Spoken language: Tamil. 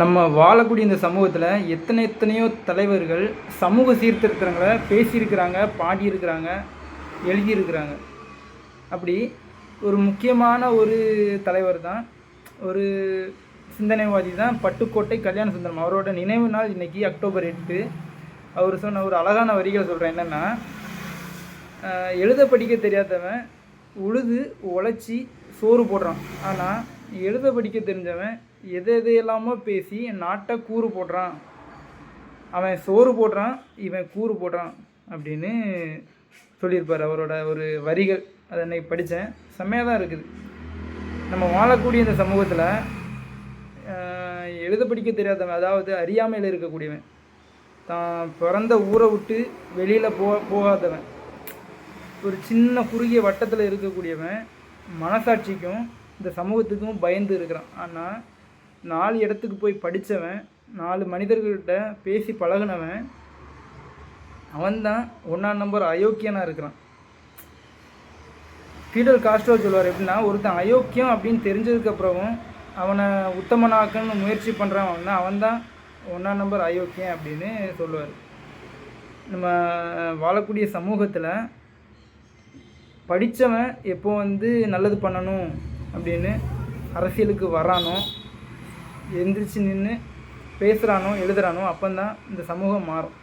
நம்ம வாழக்கூடிய இந்த சமூகத்தில் எத்தனை எத்தனையோ தலைவர்கள் சமூக சீர்திருத்தங்களை பேசியிருக்கிறாங்க பாடியிருக்கிறாங்க எழுதியிருக்கிறாங்க. அப்படி ஒரு முக்கியமான ஒரு தலைவர் தான் ஒரு சிந்தனைவாதி தான் பட்டுக்கோட்டை கல்யாண சுந்தரம். அவரோட நினைவு நாள் இன்றைக்கி அக்டோபர் எட்டு. அவர் சொன்ன ஒரு அழகான வரிகள் சொல்கிறேன் என்னென்னா எழுத படிக்க தெரியாதவன் உழுது உழைச்சி சோறு போடுறான். ஆனால் எழுத படிக்க தெரிஞ்சவன் எது இல்லாமல் பேசி என் நாட்டை கூறு போடுறான். அவன் சோறு போடுறான் இவன் கூறு போடுறான் அப்படின்னு சொல்லியிருப்பார். அவரோட ஒரு வரிகள். அதை அன்னைக்கு படித்தேன் செம்மையாக தான் இருக்குது. நம்ம வாழக்கூடிய இந்த சமூகத்தில் எழுத படிக்க தெரியாதவன் அதாவது அறியாமையில் இருக்கக்கூடியவன் தான் பிறந்த ஊரை விட்டு வெளியில் போ போகாதவன் ஒரு சின்ன குறுகிய வட்டத்தில் இருக்கக்கூடியவன் மனசாட்சிக்கும் இந்த சமூகத்துக்கும் பயந்து இருக்கிறான். ஆனால் நாலு இடத்துக்கு போய் படித்தவன் நாலு மனிதர்கள்கிட்ட பேசி பழகுனவன் அவன்தான் ஒன்றாம் நம்பர் அயோக்கியனாக இருக்கிறான். ஃபீடல் காஸ்ட்ரோ சொல்லுவார் எப்படின்னா ஒருத்தன் அயோக்கியம் அப்படின்னு தெரிஞ்சதுக்கப்புறமும் அவனை உத்தமனாக்கன்னு முயற்சி பண்ணுறான் அவன் அவன் தான் ஒன்றாம் நம்பர் அயோக்கியம் அப்படின்னு சொல்லுவார். நம்ம வாழக்கூடிய சமூகத்தில் படித்தவன் எப்போ வந்து நல்லது பண்ணணும் அப்படின்னு அரசியலுக்கு வரானோ எந்திரிச்சு நின்று பேசுகிறானோ எழுதுகிறானோ அப்போந்தான் இந்த சமூகம் மாறும்.